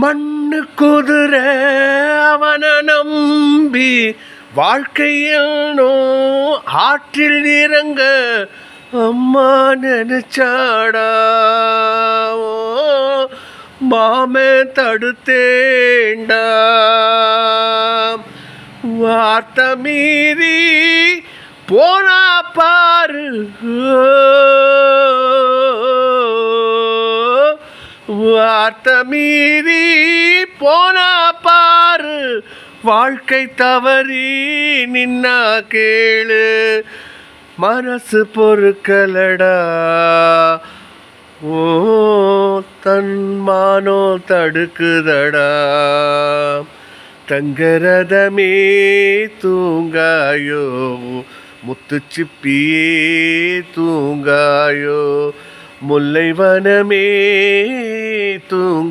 மண்ணு குதிர அவன நம்பி வாழ்க்கையில் நோ ஆற்றில் இறங்க அம்மா நினைச்சாடா. மாமே தடுத்தேண்டா. வார்த்தை மீறி போனா பாரு. வார்த்தை மீறி போனா பாரு வாழ்க்கை தவறி நின்னா கேளு. மனசு பொறுக்கலடா. ஓ தன்மானோ தடுக்குதடா. தங்கரதமே தூங்காயோ முத்துச்சிப்பியே தூங்காயோ. முல்லைவனமே தூங்க